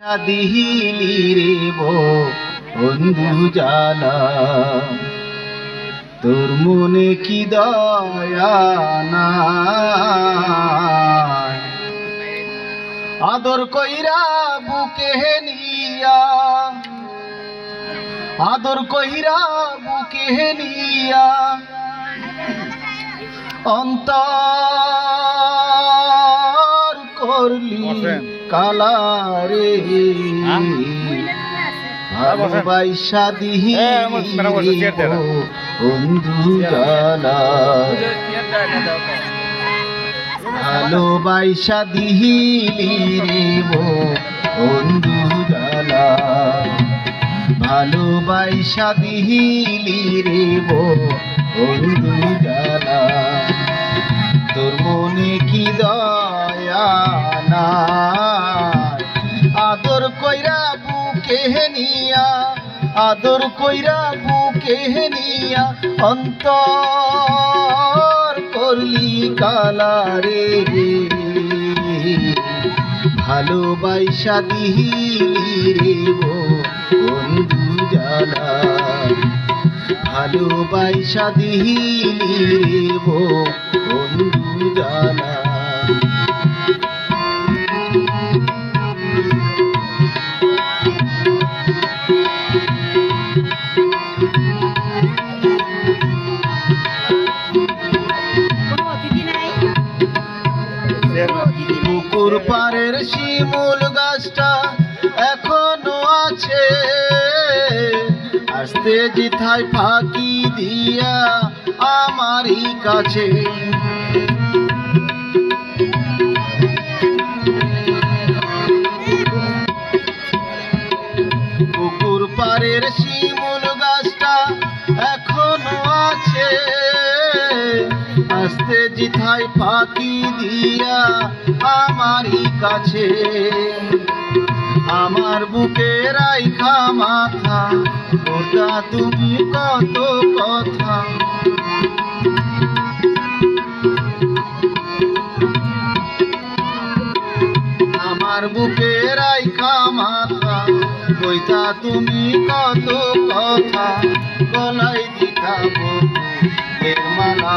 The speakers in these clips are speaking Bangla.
দিহিলি রে বন্ধু জালা তোর মনে কি দয়া আদর কইরা বুকে নিয়া আদর কইরা বুকে নিয়া অন্তর করলি। কালারে হ্যাঁ? ভালোবাসা দিহি হ্যাঁ, চেয়ার দেন। বন্ধু জালা ভালোবাসা দিহিলি রে বন্ধু জালা ভালোবাসা দিহিলি রে বন্ধু জালা তোর মনে কি দয়া না? নিয়া, আদর কইরা বুকে নিয়া, অন্তর করলি কালারে ভালোবাসা দিহিলি রে বন্ধু জালা। ভালোবাসা দিহিলি রে বন্ধু জালা। পাড়ের শিমুল গাছটা এখনও আছে। আসতে জিথায় ফাঁকি দিয়া আমারই কাছে। পুকুর পাড়ের শিমুল গাছটা এখনও আছে। আসতে জিথাই ফাঁকি দিয়া আমারই কাছে। আমার বুকে রাইখা মাথা, ওটা তুমি কত কথা। আমার বুকে রাইখা মাথা কইতা তুমি কত কথা। গলাই দিতা এর মালা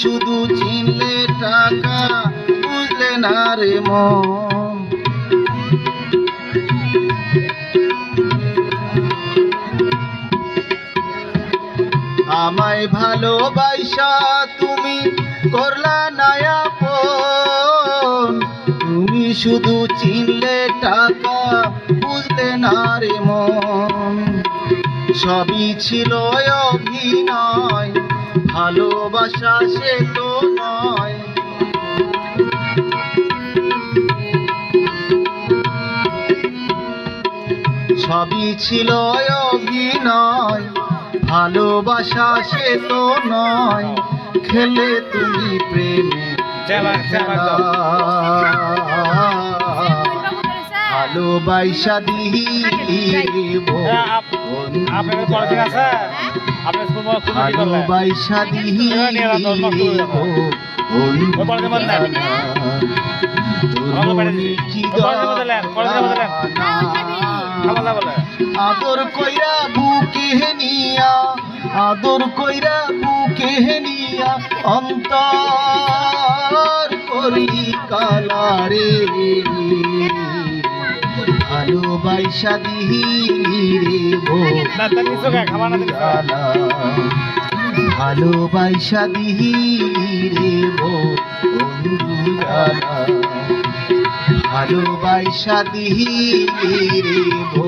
শুধু চিনলে টাকা বুঝলে না রে মন। আমায় ভালোবাসা তুমি করলা নায়া তুমি শুধু চিনলে টাকা বুঝলে না রে মন। সবই ছিল অভিনয় ভালোবাসা সে তো নয়। সবই ছিল অভিনয় ভালোবাসা সে তো নয়। খেলে তুমি প্রেমে চেলা, চেলা ভালোবাসা দিহি হ্যাঁ, পড়াশোনা আছে স্কুল কি করলেন ভালোবাসা দিহি বলে। আদর কইরা বুকে নিয়া আদর কইরা বুকে নিয়া অন্তর করি কালারে ভালোবাসা দিহি রে। ভালোবাসা দিহি রে বো বন্ধু জালা ভালোবাসা দিহি রে বো